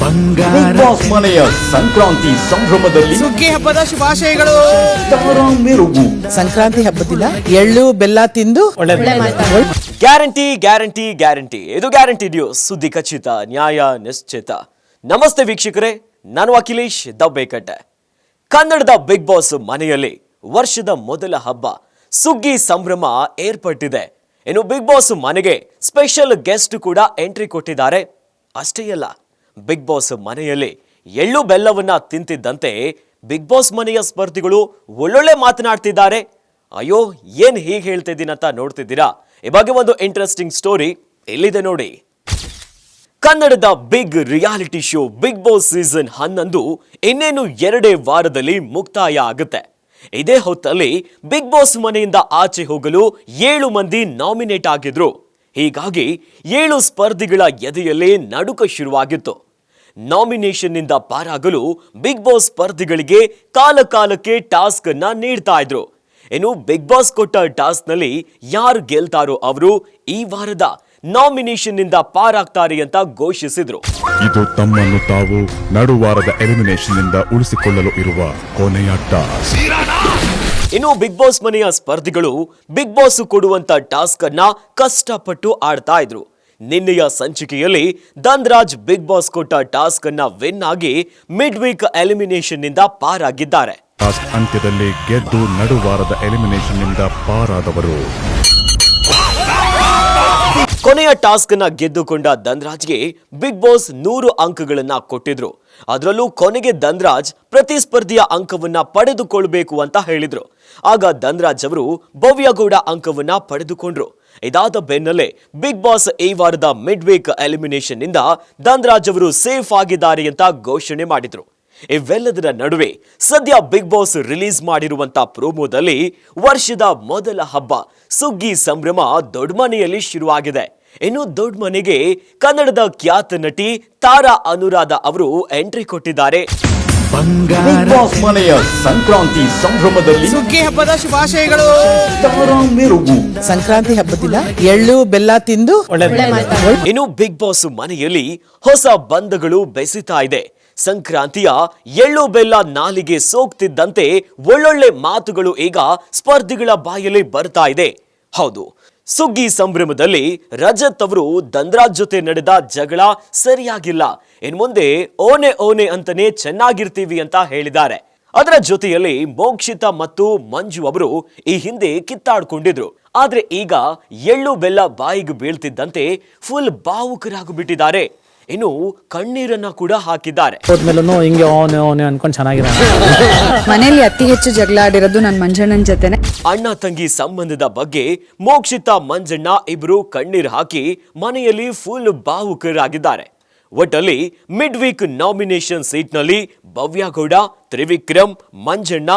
Big boss ಮನೆಯ ಸಂಕ್ರಾಂತಿ ಸಂಭ್ರಮದಲ್ಲಿ ಸುಗ್ಗಿ ಹಬ್ಬದ ಶುಭಾಶಯಗಳು. ತಾರಾ ಮೆರುಗು. ಸಂಕ್ರಾಂತಿ ಹಬ್ಬದಿಲ್ಲ ಎಳ್ಳು ಬೆಲ್ಲ ತಿಂದು ಗ್ಯಾರಂಟಿ ಗ್ಯಾರಂಟಿ ಗ್ಯಾರಂಟಿ. ಇದು ಗ್ಯಾರಂಟಿ ಇದೆಯೋ ಸುದ್ದಿ ಖಚಿತ ನ್ಯಾಯ ನಿಶ್ಚಿತ. ನಮಸ್ತೆ ವೀಕ್ಷಕರೇ ನಾನು ಅಖಿಲೇಶ್ ದಬ್ಬೇಕಟ್ಟೆ. ಕನ್ನಡದ ಬಿಗ್ ಬಾಸ್ ಮನೆಯಲ್ಲಿ ವರ್ಷದ ಮೊದಲ ಹಬ್ಬ ಸುಗ್ಗಿ ಸಂಭ್ರಮ ಏರ್ಪಟ್ಟಿದೆ. ಇನ್ನು ಬಿಗ್ ಬಾಸ್ ಮನೆಗೆ ಸ್ಪೆಷಲ್ ಗೆಸ್ಟ್ ಕೂಡ ಎಂಟ್ರಿ ಕೊಟ್ಟಿದ್ದಾರೆ. ಅಷ್ಟೇ ಅಲ್ಲ ಬಿಗ್ ಬಾಸ್ ಮನೆಯಲ್ಲಿ ಎಳ್ಳು ಬೆಲ್ಲವನ್ನ ತಿಂತಿದ್ದಂತೆ ಬಿಗ್ ಬಾಸ್ ಮನೆಯ ಸ್ಪರ್ಧಿಗಳು ಒಳ್ಳೊಳ್ಳೆ ಮಾತನಾಡ್ತಿದ್ದಾರೆ. ಅಯ್ಯೋ, ಏನ್ ಹೀಗೆ ಹೇಳ್ತಿದ್ದೀನಂತ ನೋಡ್ತಿದ್ದೀರಾ? ಈ ಬಗ್ಗೆ ಒಂದು ಇಂಟ್ರೆಸ್ಟಿಂಗ್ ಸ್ಟೋರಿ ಎಲ್ಲಿದೆ ನೋಡಿ. ಕನ್ನಡದ big reality show big boss season ಹನ್ನೊಂದು ಇನ್ನೇನು ಎರಡೇ ವಾರದಲ್ಲಿ ಮುಕ್ತಾಯ ಆಗುತ್ತೆ. ಇದೇ ಹೊತ್ತಲ್ಲಿ ಬಿಗ್ ಬಾಸ್ ಮನೆಯಿಂದ ಆಚೆ ಹೋಗಲು ಏಳು ಮಂದಿ ನಾಮಿನೇಟ್ ಆಗಿದ್ರು. ಹೀಗಾಗಿ ಏಳು ಸ್ಪರ್ಧಿಗಳ ಎದೆಯಲ್ಲಿ ನಡುಕ ಶುರುವಾಗಿತ್ತು. ನಾಮಿನೇಷನ್ನಿಂದ ಪಾರಾಗಲು ಬಿಗ್ ಬಾಸ್ ಸ್ಪರ್ಧಿಗಳಿಗೆ ಕಾಲ ಕಾಲಕ್ಕೆ ಟಾಸ್ಕ್ ಅನ್ನ ನೀಡ್ತಾ ಇದ್ರು. ಇನ್ನು ಬಿಗ್ ಬಾಸ್ ಕೊಟ್ಟ ಟಾಸ್ಕ್ನಲ್ಲಿ ಯಾರು ಗೆಲ್ತಾರೋ ಅವರು ಈ ವಾರದ ನಾಮಿನೇಷನ್ನಿಂದ ಪಾರಾಗ್ತಾರೆ ಅಂತ ಘೋಷಿಸಿದ್ರು. ಇದು ತಮ್ಮನ್ನು ತಾವು ನಡುವಾರದ ಎಲಿಮಿನೇಷನ್ನಿಂದ ಉಳಿಸಿಕೊಳ್ಳಲು ಇರುವ ಕೊನೆಯ ಟಾಸ್ಕ್. ಇನ್ನು ಬಿಗ್ ಬಾಸ್ ಮನೆಯ ಸ್ಪರ್ಧಿಗಳು ಬಿಗ್ ಬಾಸ್ ಕೊಡುವಂತ ಟಾಸ್ಕ್ ಅನ್ನ ಕಷ್ಟಪಟ್ಟು ಆಡ್ತಾ ಇದ್ರು. ನಿನ್ನೆಯ ಸಂಚಿಕೆಯಲ್ಲಿ ಧನ್ರಾಜ್ ಬಿಗ್ ಬಾಸ್ ಕೊಟ್ಟ ಟಾಸ್ಕ್ ಅನ್ನ ವಿನ್ ಆಗಿ ಮಿಡ್ ವೀಕ್ ಎಲಿಮಿನೇಷನ್ನಿಂದ ಪಾರಾಗಿದ್ದಾರೆ. ಟಾಸ್ಕ್ ಅಂತ್ಯದಲ್ಲಿ ಗೆದ್ದು ನಡುವಾರದ ಎಲಿಮಿನೇಷನ್ನಿಂದ ಪಾರಾದವರು. ಕೊನೆಯ ಟಾಸ್ಕ್ ಅನ್ನ ಗೆದ್ದುಕೊಂಡ ದಂದ್ರಾಜ್ಗೆ ಬಿಗ್ ಬಾಸ್ ನೂರು ಅಂಕಗಳನ್ನ ಕೊಟ್ಟಿದ್ರು. ಅದರಲ್ಲೂ ಕೊನೆಗೆ ಧನ್ರಾಜ್ ಪ್ರತಿಸ್ಪರ್ಧಿಯ ಅಂಕವನ್ನ ಪಡೆದುಕೊಳ್ಬೇಕು ಅಂತ ಹೇಳಿದ್ರು. ಆಗ ಧನ್ರಾಜ್ ಅವರು ಭವ್ಯಗೌಡ ಅಂಕವನ್ನ ಪಡೆದುಕೊಂಡ್ರು. ಇದಾದ ಬೆನ್ನಲ್ಲೇ ಬಿಗ್ ಬಾಸ್ ಈ ವಾರದ ಮಿಡ್ ವೀಕ್ ಎಲಿಮಿನೇಷನ್ನಿಂದ ಧನ್ರಾಜ್ ಅವರು ಸೇಫ್ ಆಗಿದ್ದಾರೆ ಅಂತ ಘೋಷಣೆ ಮಾಡಿದ್ರು. ಇವೆಲ್ಲದರ ನಡುವೆ ಸದ್ಯ ಬಿಗ್ ಬಾಸ್ ರಿಲೀಸ್ ಮಾಡಿರುವಂತ ಪ್ರೋಮೋದಲ್ಲಿ ವರ್ಷದ ಮೊದಲ ಹಬ್ಬ ಸುಗ್ಗಿ ಸಂಭ್ರಮ ದೊಡ್ಡಮನೆಯಲ್ಲಿ ಶುರುವಾಗಿದೆ. ಇನ್ನು ದೊಡ್ಡ ಮನೆಗೆ ಕನ್ನಡದ ಖ್ಯಾತ ನಟಿ ತಾರಾ ಅನುರಾಧ ಅವರು ಎಂಟ್ರಿ ಕೊಟ್ಟಿದ್ದಾರೆ. ಬಿಗ್ ಬಾಸ್ ಮನೆಯ ಸಂಕ್ರಾಂತಿ ಸಂಭ್ರಮದಲ್ಲಿ ಸುಗ್ಗಿ ಹಬ್ಬದ ಶುಭಾಶಯಗಳು. ಮೆರುಗು ಸಂಕ್ರಾಂತಿ ಹಬ್ಬದಿಲ್ಲ ಎಳ್ಳು ಬೆಲ್ಲ ತಿಂದು ಇನ್ನು ಬಿಗ್ ಬಾಸ್ ಮನೆಯಲ್ಲಿ ಹೊಸ ಬಂಧಗಳು ಬೆಸಿತಾ ಇದೆ. ಸಂಕ್ರಾಂತಿಯ ಎಳ್ಳು ಬೆಲ್ಲ ನಾಲಿಗೆ ಸೋಕ್ತಿದ್ದಂತೆ ಒಳ್ಳೊಳ್ಳೆ ಮಾತುಗಳು ಈಗ ಸ್ಪರ್ಧಿಗಳ ಬಾಯಲ್ಲಿ ಬರ್ತಾ ಇದೆ. ಹೌದು ಸುಗ್ಗಿ ಸಂಭ್ರಮದಲ್ಲಿ ರಜತ್ ಅವರು ಧನ್ರಾಜ್ ಜೊತೆ ನಡೆದ ಜಗಳ ಸರಿಯಾಗಿಲ್ಲ. ಇನ್ ಮುಂದೆ ಓನೆ ಓನೆ ಅಂತಾನೆ ಚೆನ್ನಾಗಿರ್ತೀವಿ ಅಂತ ಹೇಳಿದ್ದಾರೆ. ಅದರ ಜೊತೆಯಲ್ಲಿ ಮೋಕ್ಷಿತ ಮತ್ತು ಮಂಜು ಅವರು ಈ ಹಿಂದೆ ಕಿತ್ತಾಡ್ಕೊಂಡಿದ್ರು. ಆದ್ರೆ ಈಗ ಎಳ್ಳು ಬೆಲ್ಲ ಬಾಯಿಗೆ ಬೀಳ್ತಿದ್ದಂತೆ ಫುಲ್ ಭಾವುಕರಾಗಿಬಿಟ್ಟಿದ್ದಾರೆ ಇನ್ನು ಕಣ್ಣೀರನ್ನ ಕೂಡ ಹಾಕಿದ್ದಾರೆ. ಹೋದ್ಮೇಲೂ ಹಿಂಗೆ ಅನ್ಕೊಂಡು ಚೆನ್ನಾಗಿರೋ ಮನೆಯಲ್ಲಿ ಅತಿ ಹೆಚ್ಚು ಜಗಳ ಆಡಿರೋದು ನನ್ನ ಮಂಜಣ್ಣನ ಜೊತೆನೆ. ಅಣ್ಣ ತಂಗಿ ಸಂಬಂಧದ ಬಗ್ಗೆ ಮೋಕ್ಷಿತ ಮಂಜಣ್ಣ ಇಬ್ರು ಕಣ್ಣೀರು ಹಾಕಿ ಮನೆಯಲ್ಲಿ ಫುಲ್ ಭಾವುಕರಾಗಿದ್ದಾರೆ ಒಟ್ಟಲ್ಲಿ ಮಿಡ್ ವೀಕ್ ನಾಮಿನೇಷನ್ ಸೀಟ್ನಲ್ಲಿ ಭವ್ಯಗೌಡ ತ್ರಿವಿಕ್ರಮ್ ಮಂಜಣ್ಣ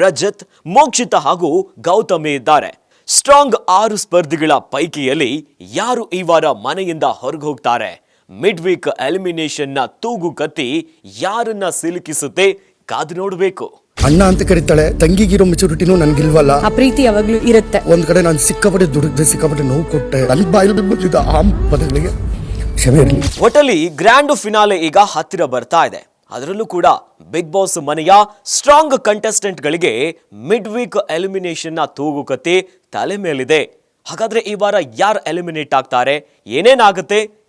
ರಜತ್ ಮೋಕ್ಷಿತ ಹಾಗೂ ಗೌತಮಿ ಇದ್ದಾರೆ. ಸ್ಟ್ರಾಂಗ್ ಆರು ಸ್ಪರ್ಧಿಗಳ ಪೈಕಿಯಲ್ಲಿ ಯಾರು ಈ ವಾರ ಮನೆಯಿಂದ ಹೊರಗೆ ಹೋಗ್ತಾರೆ? ಮಿಡ್ ವೀಕ್ ಎಲಿಮಿನೇಷನ್ನ ತೂಗು ಕತ್ತಿ ಯಾರನ್ನ ಸಿಲುಕಿಸುತ್ತೆ ಕಾದು ನೋಡಬೇಕು. ಅಣ್ಣ ಅಂತ ಕರೀತಾಳೆ ತಂಗಿಗಿರೋ ಮೆಚುರಿಟಿನೂ ನನ್ಗಿಲ್ವಲ್ಲ? ಆ ಪ್ರೀತಿ ಯಾವಾಗ್ಲೂ ಇರುತ್ತೆ. ಒಂದ್ ಕಡೆ ನಾನು ಸಿಕ್ಕಾಪಟ್ಟೆ ದುಡಿದ್ರೆ ಸಿಕ್ಕಾಪಟ್ಟೆ ನೋವು ಕೊಟ್ಟೆ. ನನ್ ಬಾಯಲ್ಲಿ ಬಂದಿದ್ದ ಆ ಪದಗಳಿಗೆ ಕ್ಷಮೆ ಇರಲಿ. ಒಟ್ಟಲ್ಲಿ ಗ್ರ್ಯಾಂಡ್ ಫಿನಾಲೆ ಈಗ ಹತ್ತಿರ ಬರ್ತಾ ಇದೆ. ಅದರಲ್ಲೂ ಕೂಡ ಬಿಗ್ ಬಾಸ್ ಮನೆಯ ಸ್ಟ್ರಾಂಗ್ ಕಂಟೆಸ್ಟೆಂಟ್ಗಳಿಗೆ ಮಿಡ್ ವೀಕ್ ಎಲಿಮಿನೇಷನ್ನ ತೂಗುಕತೆ ತಲೆ ಮೇಲಿದೆ. ಹಾಗಾದ್ರೆ ಈ ವಾರ ಯಾರು ಎಲಿಮಿನೇಟ್ ಆಗ್ತಾರೆ? ಏನೇನಾಗುತ್ತೆ?